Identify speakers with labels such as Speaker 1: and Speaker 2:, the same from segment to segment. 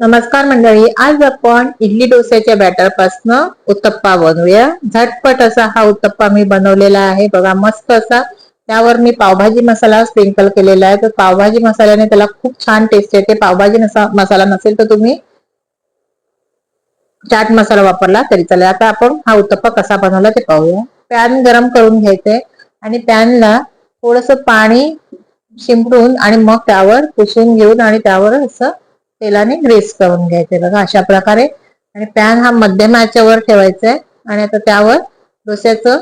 Speaker 1: नमस्कार मंडळी आज आपण इडली डोस्याच्या बॅटर पासन उत्तप्पा बनवूया. झटपट असा हा उत्तप्पा मी बनवलेला आहे. बघा मस्त असा. त्यावर मी पावभाजी मसाला स्प्रिंकल केलेला आहे. तर पावभाजी मसाल्याने त्याला खूप छान टेस्ट येते. पावभाजी मसाला नसेल तर तुम्ही चाट मसाला वापरला तरी चालेल. आता आपण हा उत्तप्पा कसा बनवला ते पाहूया. पॅन गरम करून घ्यायचंय आणि पॅनला थोडस पाणी शिंपडून आणि मग त्यावर पुसून घेऊन आणि त्यावर असं तेलाने ग्रेस करून घ्यायचे. बघा अशा प्रकारे. आणि पॅन हा मध्यम वर ठेवायचा आहे आणि आता त्यावर डोस्याचं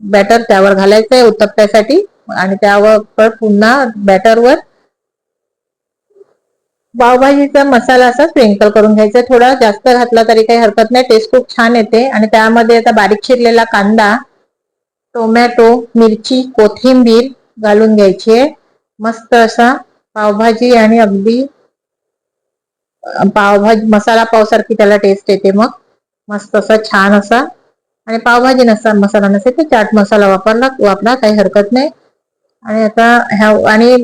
Speaker 1: बॅटर त्यावर घालायचं आहे उत्तप्प्यासाठी आणि त्यावर पुन्हा बॅटरवर पावभाजीचा मसाला असा स्प्रिंकल करून घ्यायचा. थोडा जास्त घातला तरी काही हरकत नाही. टेस्ट खूप छान येते. आणि त्यामध्ये आता बारीक चिरलेला कांदा टोमॅटो मिरची कोथिंबीर घालून घ्यायची आहे. मस्त असा पावभाजी आणि अगदी पावभाजी मसाला पाव सारखी त्याला टेस्ट येते मग. मस्त असा छान असा. आणि पावभाजी नसा मसाला नसेल तर चाट मसाला वापरला वापरा काही हरकत नाही. आणि आता ह्या आणि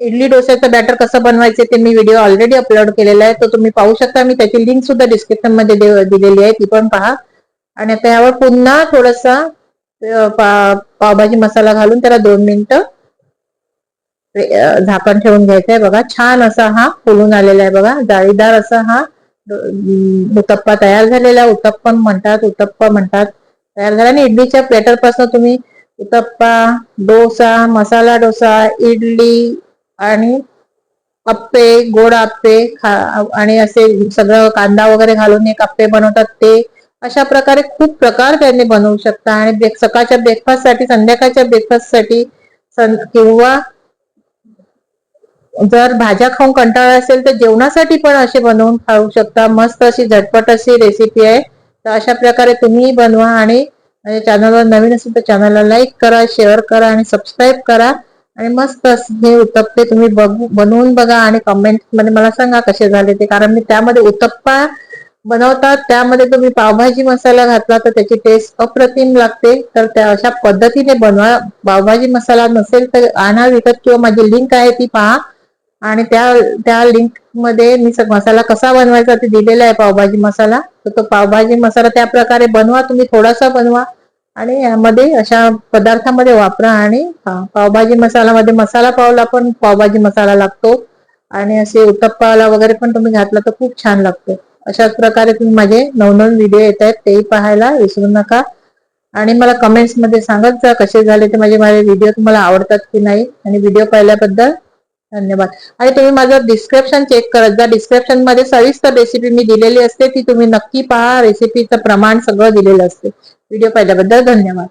Speaker 1: इडली डोस्याचं बॅटर कसं बनवायचं ते मी व्हिडिओ ऑलरेडी अपलोड केलेला आहे. तो तुम्ही पाहू शकता. मी त्याची लिंक सुद्धा डिस्क्रिप्शनमध्ये दिलेली आहे. ती पण पहा. आणि आता यावर पुन्हा थोडासा पावभाजी मसाला घालून त्याला दोन मिनिटं झाकण ठेवून घ्यायचं आहे बघा. छान असा हा फुलून आलेला आहे बघा. जाळीदार असा हा उत्तप्पा तयार झालेला उत्तप्पन म्हणतात उत्तप्पा म्हणतात. तयार झाला. आणि इडलीच्या प्लेटरपासून तुम्ही उत्तप्पा डोसा मसाला डोसा इडली आणि अप्पे गोड आप्पे आणि असे सगळं कांदा वगैरे घालून एक अप्पे बनवतात ते. अशा प्रकारे खूप प्रकार त्यांनी बनवू शकता. आणि सकाळच्या ब्रेकफास्टसाठी संध्याकाळच्या ब्रेकफास्टसाठी किंवा जर भाज्या खाऊन कंटाळा असेल तर जेवणासाठी पण असे बनवून खाऊ शकता. मस्त अशी झटपट अशी रेसिपी आहे. तर अशा प्रकारे तुम्ही बनवा आणि चॅनलवर नवीन असेल तर चॅनलला लाईक करा शेअर करा आणि सबस्क्राईब करा. आणि मस्त हे उत्तप्पे तुम्ही बघू बनवून बघा आणि कमेंटमध्ये मला सांगा कसे झाले ते. कारण मी त्यामध्ये उत्तप्पा बनवतात. त्यामध्ये तुम्ही पावभाजी मसाला घातला तर त्याची टेस्ट अप्रतिम लागते. तर त्या अशा पद्धतीने बनवा. पावभाजी मसाला नसेल तर आणा विकत किंवा माझी लिंक आहे ती पहा. आणि त्या त्या लिंकमध्ये मी मसाला कसा बनवायचा ते दिलेला आहे पावभाजी मसाला. तर तो पावभाजी मसाला त्या प्रकारे बनवा तुम्ही थोडासा बनवा. आणि यामध्ये अशा पदार्थामध्ये वापरा आणि पावभाजी मसाल्यामध्ये मसाला पावला पण पावभाजी मसाला लागतो. आणि असे उत्तप्पाला वगैरे पण तुम्ही घातला तर खूप छान लागतो. अशाच प्रकारे तुम्ही माझे नवनवीन व्हिडिओ येत आहेत तेही पाहायला विसरू नका. आणि मला कमेंट्समध्ये सांगत जा कसे झाले ते माझे माझे व्हिडिओ तुम्हाला आवडतात की नाही. आणि व्हिडिओ पाहिल्याबद्दल धन्यवाद. आणि तुम्ही माझं डिस्क्रिप्शन चेक करत जा. डिस्क्रिप्शनमध्ये सविस्तर रेसिपी मी दिलेली असते. ती तुम्ही नक्की पहा. रेसिपीचं प्रमाण सगळं दिलेलं असते. व्हिडिओ पाहिल्याबद्दल धन्यवाद.